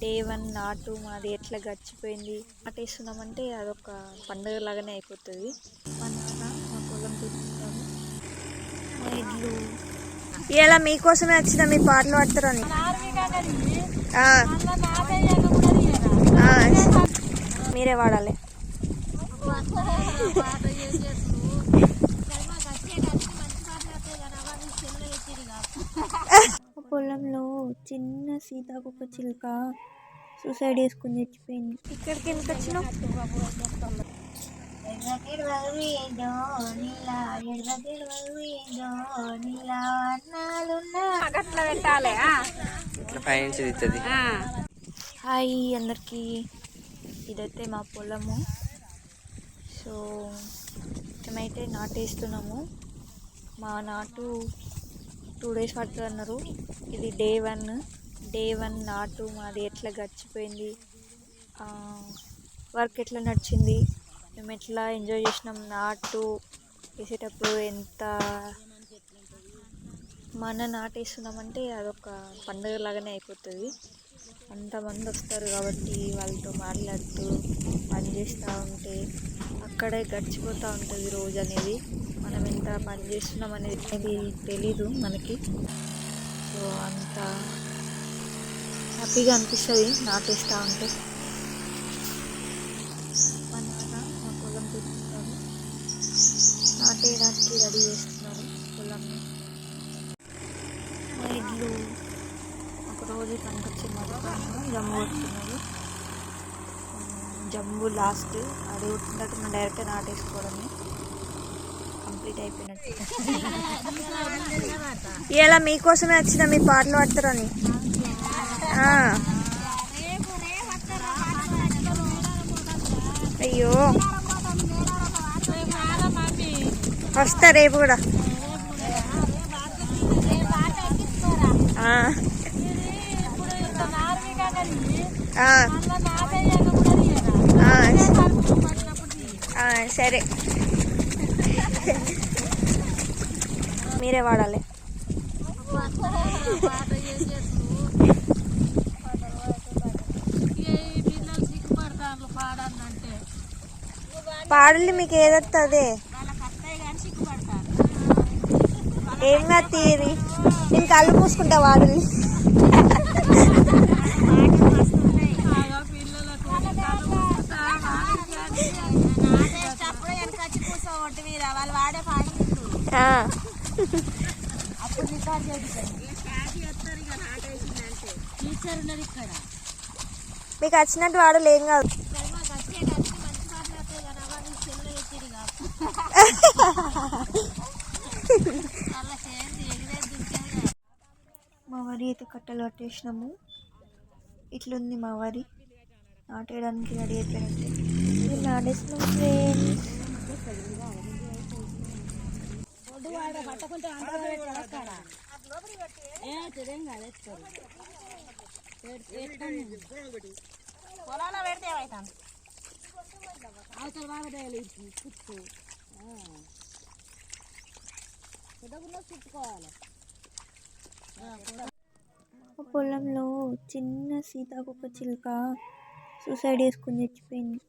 Day one నాటు మాది ఎట్లా గడిచిపోయింది నాటేస్తున్నామంటే అదొక పండుగ లాగానే అయిపోతుంది. మా నాన్న మా పొలం మా ఇలా మీకోసమే వచ్చిన మీ పాటలు పడతారని. మీరే వాడాలి పొలంలో చిన్న సీతాకొక చిలుక సూసైడ్ చేసుకుని చచ్చిపోయింది. ఇక్కడికి ఎందుకు వచ్చినావు? అట్లా పెట్టాలి ఆ? ఇట్లా పైనుంచి తీస్తుంది ఆ. హాయ్ అందరికీ. ఇదైతే మా పొలము. సో మేమైతే నాటేస్తున్నాము. మా నాటు టూ డేస్ పడుతుంది అన్నారు. ఇది డే వన్. డే వన్ నాటు మాది ఎట్లా గడిచిపోయింది? వర్క్ ఎట్లా నడిచింది? మేము ఎట్లా ఎంజాయ్ చేసినాం? నాటు వేసేటప్పుడు ఎంత మన నాటేస్తున్నామంటే అదొక పండుగ లాగానే అయిపోతుంది. అంతమంది వస్తారు కాబట్టి వాళ్ళతో మాట్లాడుతూ పని చేస్తూ ఉంటే అక్కడే గడిచిపోతూ ఉంటుంది రోజు అనేది. మనం ఎంత పని చేస్తున్నాం అనేది తెలీదు మనకి. సో అంత హ్యాపీగా అనిపిస్తుంది నాటేస్తూ ఉంటే మా నాన్న మా పొలం చూపిస్తాము నాటేయడానికి రెడీ చేస్తున్నారు పొలంని. ఇడ్లు ఒక రోజు కనకొచ్చి మరొకను జమ్ము కొడుతున్నారు జమ్ము లాస్ట్ అది కొట్టినట్టు డైరెక్ట్ నాటేసుకోవడమే. కంప్లీట్ అయిపోయినట్టు. ఇలా మీకోసమే వచ్చిన మీ పాటలు పడతారని. అయ్యో. వస్తా రేపు కూడా. సరే. మీరే వాడాలి. పాడలు మీకు ఏదొస్తుంది ఏం కాదు తీరి నేను కళ్ళు పూసుకుంటా వాడల్ని వాళ్ళు వాడే పాటలు అప్పుడు రికార్డ్ చేస్తారు టీచర్ ఉన్నది ఇక్కడ మీకు వచ్చినట్టు వాడలు ఏం కాదు. మా వరి అయితే కట్టలు కట్టేసినాము ఇట్లుంది మా వరి. నాటేయడానికి రెడీ అయిపోయినట్టు. ఇది నాటేసినాం ఫ్రెండ్స్ పట్టకుంటే పొలాల్లో పెడితే ఏమవుతాను అవతల బాగా చుట్టూ. చుట్టుకోవాలి. పొలంలో చిన్న సీతాకొక చిలుక సూసైడ్ చేసుకుని చచ్చిపోయింది.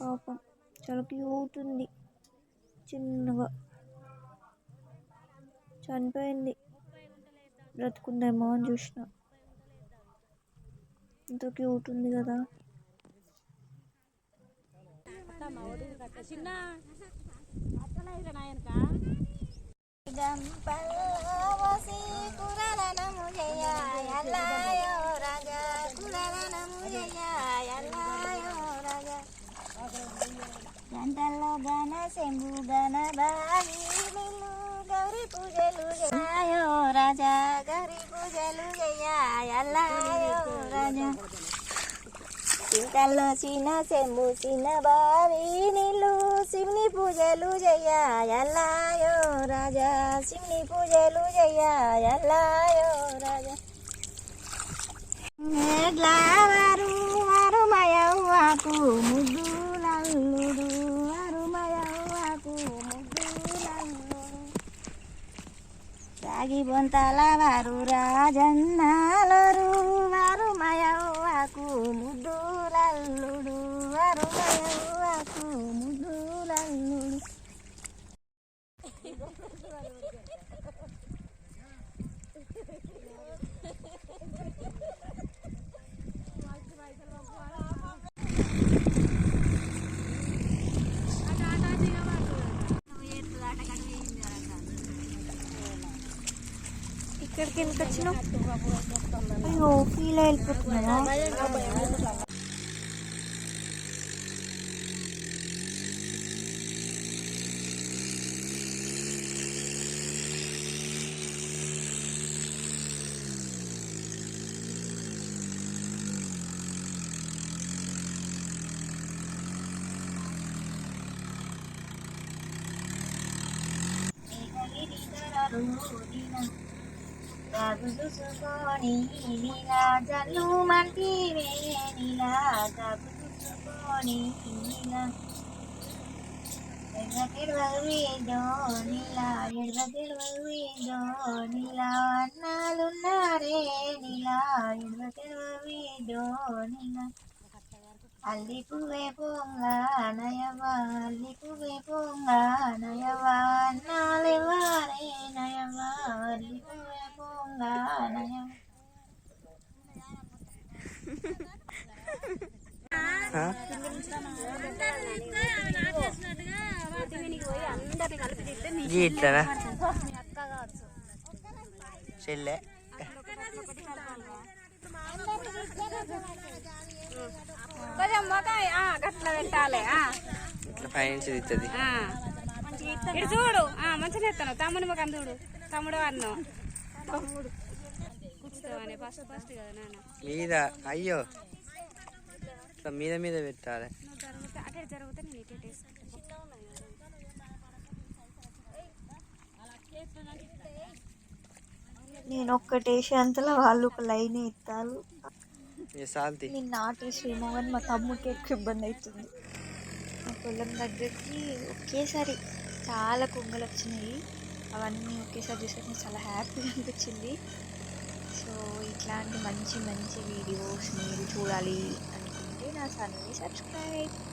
పాపం. చాలా క్యూట్ ఉంది. చిన్నగా. చనిపోయింది. బ్రతుకుందేమో అని చూసిన. ఎంతో క్యూట్ ఉంది కదా. చిన్న. గంటల్లో గన శంభు గన బావి నిన్ను గౌరీ పూజలు జయాయో రాజా గౌరీ పూజలు జయాయల్లాయో రాజా. చింతల్లో చిన్న శంభు చిన్న బావి నీళ్ళు సిమ్ని పూజలు జయాయల్లాయో రాజా. సిమ్ని పూజలు జయాయల్లాయో రాజా. బొంతల వారు రాజన్నాలో వారు మయవ్వ ఎందుకు వచ్చినావు అయ్యో ఫీల్ వెళ్ళిపోతున్నా చూసుకొని నీలా జల్లు మంటి నీలా జబ్బు చూసుకొని నీలా ఎడవ నీలా నీలా అన్నాలున్నారే నీలా నీలా అల్లి పువ్వే పొంగ నయవా అల్లి పువ్వే పొంగ నయవా అన్నాలే నయవా అల్లి పువ్వే పొంగ నయవా గీ ఇట్లనా చెల్లె. కొంచెం మొత్తం గట్ల పెట్టాలి ఇట్లా పైనుంచి తిత్తది ఇటు చూడు. మంచిగా ఎత్తాను. తమ్ముని మాకు చూడు. తమ్ముడు అన్నం కూర్చుతావని ఫస్ట్ ఫస్ట్ కదా నాన్న? అయ్యో. ఇట్లా మీద మీద పెట్టాలి. నేను ఒక్కటేసి అంతలో వాళ్ళు ఒక లైన్ సాల్తి నేను నాటేసేమో కానీ మా తమ్ముడికి ఎక్కువ ఇబ్బంది అవుతుంది. మా పొలం దగ్గరికి ఒకేసారి చాలా కొంగలు వచ్చినాయి. అవన్నీ ఒకేసారి చూసేసి చాలా హ్యాపీగా అనిపించింది. సో ఇట్లాంటి మంచి మంచి వీడియోస్ మీరు చూడాలి. sana. Sana subscribe.